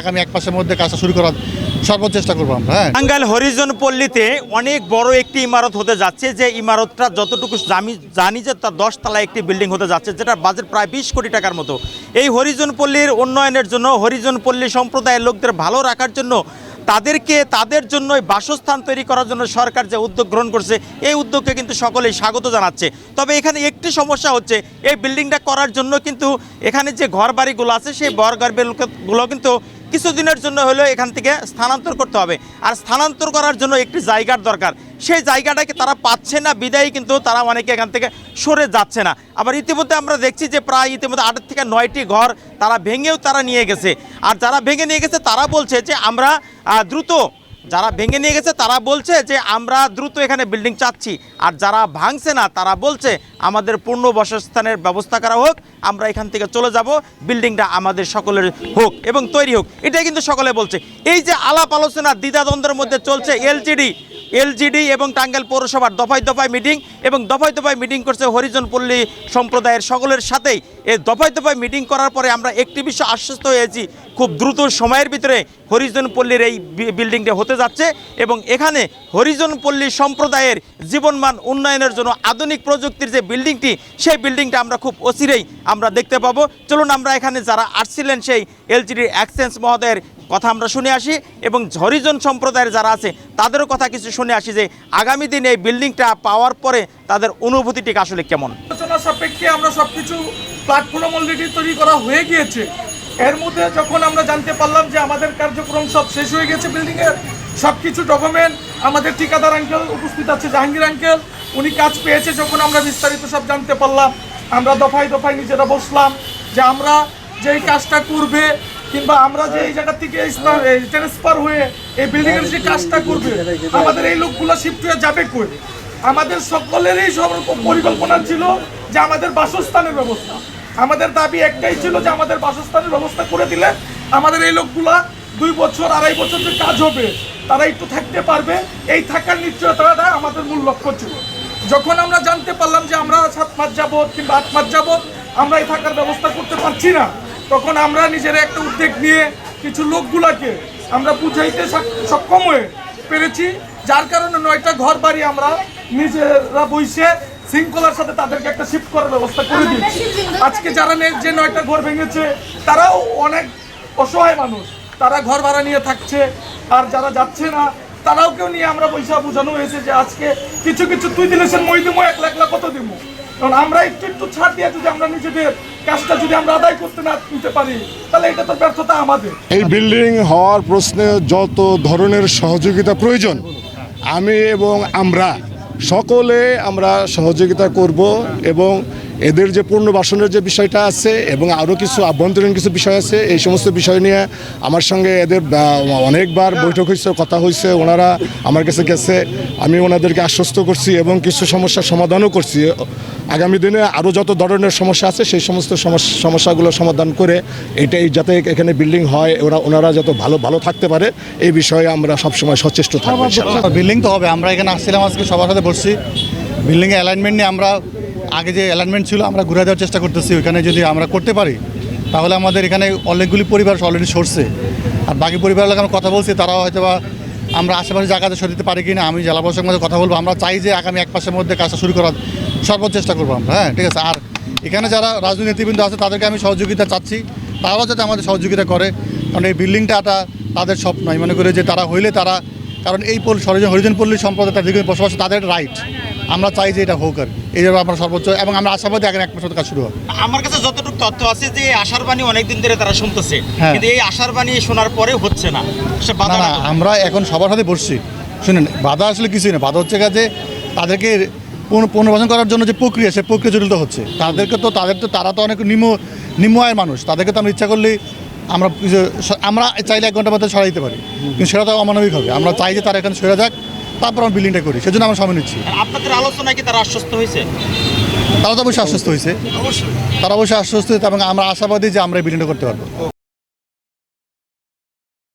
আগামী এক মাসের মধ্যে কাজটা শুরু করার করব আমরা হ্যাঁ। টাঙ্গাইল হরিজন পল্লীতে অনেক বড় একটি ইমারত হতে যাচ্ছে, যে ইমারতটা যতটুকু জানি যে তার দশ তলা একটি বিল্ডিং হতে যাচ্ছে, যেটার বাজেট প্রায় বিশ কোটি টাকার মতো। এই হরিজন পল্লীর উন্নয়নের জন্য, হরিজন পল্লী সম্প্রদায়ের লোকদের ভালো রাখার জন্য, তাদেরকে, তাদের জন্য বাসস্থান তৈরি করার জন্য সরকার যে উদ্যোগ গ্রহণ করছে, এই উদ্যোগকে কিন্তু সকলেই স্বাগত জানাচ্ছে। তবে এখানে একটি সমস্যা হচ্ছে, এই বিল্ডিংটা করার জন্য কিন্তু এখানে যে ঘর বাড়িগুলো আছে, সেই ঘর বাড়িগুলো কিন্তু কিছুদিনের জন্য হলেও এখান থেকে স্থানান্তর করতে হবে। আর স্থানান্তর করার জন্য একটি জায়গার দরকার। সেই জায়গাটাকে তারা পাচ্ছে না, বিদায় কিন্তু তারা অনেকে এখান থেকে সরে যাচ্ছে না। আবার ইতিমধ্যে আমরা দেখছি যে প্রায় ইতিমধ্যে আট থেকে নয়টি ঘর তারা ভেঙেও তারা নিয়ে গেছে। আর যারা ভেঙে নিয়ে গেছে তারা বলছে যে আমরা দ্রুত যারা ভেঙে নিয়ে গেছে, তারা বলছে যে, আমরা দ্রুত এখানে বিল্ডিং চাচ্ছি। আর যারা ভাঙছে না, তারা বলছে, আমাদের পূর্ণ বাসস্থানের ব্যবস্থা করা হোক, আমরা এখান থেকে চলে যাব বিল্ডিংটা আমাদের সকলের হোক এবং তৈরি হোক। এটাই কিন্তু সকলে বলছে। এই যে আলাপ আলোচনা দ্বিধাদ্বন্দ্বের মধ্যে চলছে এলজিডি এলজিডি এবং টাঙ্গাইল পৌরসভার দফায় দফায় মিটিং এবং দফায় দফায় মিটিং করছে হরিজনপল্লী সম্প্রদায়ের সকলের সাথেই। এই দফায় দফায় মিটিং করার পরে আমরা একটি বিষয় আশ্বস্ত হয়েছি খুব দ্রুত সময়ের ভিতরে হরিজন পল্লীর এই বিল্ডিংটা হতে যাচ্ছে এবং এখানে হরিজন পল্লী সম্প্রদায়ের জীবনমান উন্নয়নের জন্য আধুনিক প্রযুক্তির যে বিল্ডিংটি, সেই বিল্ডিংটা আমরা খুব অচিরেই আমরা দেখতে পাবো। চলুন আমরা এখানে যারা আসছিলেন সেই এলজিডির অ্যাক্সেন্স মহোদয়ের কথা আমরা শুনে আসি এবং হরিজন সম্প্রদায়ের যারা আছে, তাদেরও কথা কিছু শুনে আসি যে আগামী দিন এই বিল্ডিংটা পাওয়ার পরে তাদের অনুভূতিটি আসলে কেমন? আলোচনা সাপেক্ষে আমরা সবকিছু প্ল্যাটফর্ম অলরেডি তৈরি করা হয়ে গিয়েছে। এর মধ্যে যখন আমরা জানতে পারলাম যে আমাদের কার্যক্রম সব শেষ হয়ে গেছে বিল্ডিং এর সব কিছু ডকুমেন্ট আমাদের ঠিকাদার আঙ্কেল উপস্থিত আছে, জাহাঙ্গীর আঙ্কেল উনি কাজ পেয়েছে যখন আমরা বিস্তারিত সব জানতে পারলাম। আমরা দফায় দফায় নিজেরা বসলাম যে আমরা যেই কাজটা করবে কিংবা আমরা যে এই জায়গা থেকে ট্রান্সফার হয়ে এই বিল্ডিং এর যে কাজটা করবে, আমাদের এই লোকগুলো শিফট হয়ে যাবে কই? আমাদের সকলেরই সব পরিকল্পনা ছিল যে আমাদের বাসস্থানের ব্যবস্থা। আমাদের দাবি একটাই ছিল যে আমাদের বাসস্থানের ব্যবস্থা করে দিলে আমাদের এই লোকগুলা দুই বছর, আড়াই বছর যে কাজ হবে, তারা একটু থাকতে পারবে। এই থাকার নিশ্চয়তাটা আমাদের মূল লক্ষ্য ছিল। যখন আমরা জানতে পারলাম যে আমরা সাত মাস যাবত কিংবা আট মাস যাবত আমরা এই থাকার ব্যবস্থা করতে পারছি না, তখন আমরা নিজের একটা উদ্যোগ নিয়ে কিছু লোকগুলাকে আমরা বুঝাইতে সক্ষম হয়ে পেরেছি, যার কারণে নয়টা ঘর বাড়ি আমরা নিজেরা বইসে শৃঙ্খলার সাথে তাদেরকে একটা শিফট করার ব্যবস্থা করে দিয়েছি। আজকে যারা নে- যে নয়টা ঘর ভেঙেছে তারাও অনেক অসহায় মানুষ। তারা ঘর ভাড়া নিয়ে থাকছে আর যারা যাচ্ছে না তারাও কেউ নিয়ে আমরা পয়সা বোঝানো হয়েছে যে আজকে কিছু কিছু তুই দিলে সে মই দিমো এক লাখ লাখ কত দিমো? কারণ আমরা একটু একটু ছাড় দিয়ে যদি আমরা নিজেদের কাজটা যদি আমরা আদায় করতে না নিতে পারি তাহলে এটা তো ব্যর্থতা আমাদের। এই বিল্ডিং হওয়ার প্রশ্নে যত ধরনের সহযোগিতা প্রয়োজন আমি এবং আমরা সকলে আমরা সহযোগিতা করব এবং এদের যে পুনর্বাসনের যে বিষয়টা আছে এবং আরও কিছু আভ্যন্তরীণ কিছু বিষয় আছে, এই সমস্ত বিষয় নিয়ে আমার সঙ্গে এদের অনেকবার বৈঠক হয়েছে, কথা হয়েছে, ওনারা আমার কাছে গেছে। আমি ওনাদেরকে আশ্বস্ত করছি এবং কিছু সমস্যার সমাধানও করছি। আগামী দিনে আরও যত ধরনের সমস্যা আছে, সেই সমস্ত সমস্যা- সমস্যাগুলো সমাধান করে এটাই যাতে এখানে বিল্ডিং হয়, ওরা, ওনারা যত ভালো ভালো থাকতে পারে, এই বিষয়ে আমরা সবসময় সচেষ্ট থাকব। বিল্ডিং তো হবে, আমরা এখানে আসছিলাম আজকে সবার সাথে বসছি। বিল্ডিংয়ে অ্যালাইনমেন্ট নিয়ে আমরা আগে যে অ্যালাইনমেন্ট ছিল, আমরা ঘুরে দেওয়ার চেষ্টা করতেছি। ওইখানে যদি আমরা করতে পারি, তাহলে আমাদের এখানে অনেকগুলি পরিবার অলরেডি সরছে। আর বাকি পরিবার লোক আমরা কথা বলছি, তারাও হয়তো বা আমরা আশেপাশে জায়গাতে সরে দিতে পারি কিনা, আমি জেলা প্রশাসকের মধ্যে কথা বলব। আমরা চাই যে আগামী এক মাসের মধ্যে কাজটা শুরু করার সর্বোচ্চ চেষ্টা করব আমরা। হ্যাঁ ঠিক আছে? আর এখানে যারা রাজনীতিবৃন্দ আছে, তাদেরকে আমি সহযোগিতা চাচ্ছি। তারাও যাতে আমাদের সহযোগিতা করে। কারণ এই বিল্ডিংটা একটা তাদের স্বপ্ন। আমি মনে করি যে তারা হইলে তারা, কারণ এই হরিজন পল্লী সম্প্রদায় তাদের বসবাস, তাদের রাইট আমরা চাই যে এটা হোক আর কি। এই জন্য আমরা সর্বোচ্চ এবং আমরা আশাবাদী আগে এক মাসের কাজ শুরু হবে। আমার কাছে যতটুকু তথ্য আছে যে এই আশার বাণী অনেকদিন ধরে তারা শুনতেছে। হ্যাঁ। কিন্তু এই আশার বাণী শোনার পরে হচ্ছে না। না আমরা এখন সবার সাথে বসছি। শুনেন বাধা আসলে কিছুই না। বাধা হচ্ছে যে তাদেরকে পুন- পুনর্বাসন করার জন্য যে প্রক্রিয়া সে প্রক্রিয়া জড়িত হচ্ছে। তাদেরকে তো তাদের তো তারা তো অনেক নিম্ন নিম্ন আয়ের মানুষ। তাদেরকে তো আমরা ইচ্ছা করলেই আমরা আমরা চাইলে এক ঘণ্টার মধ্যে সরাই দিতে পারি। কিন্তু সেটা তো অমানবিক হবে। আমরা চাই যে তারা এখানে সরে যাক। তারপর আমরা বিল্ডিংটা করি সেজন্য আমরা সময় নিচ্ছি। আপনাদের আলোচনায় কি তারা আশ্বস্ত হয়েছে? তারা তো অবশ্যই আশ্বস্ত হয়েছে। তারা অবশ্যই আশ্বস্ত হয়েছে এবং আমরা আশাবাদী যে আমরা এই বিল্ডিংটা করতে পারব।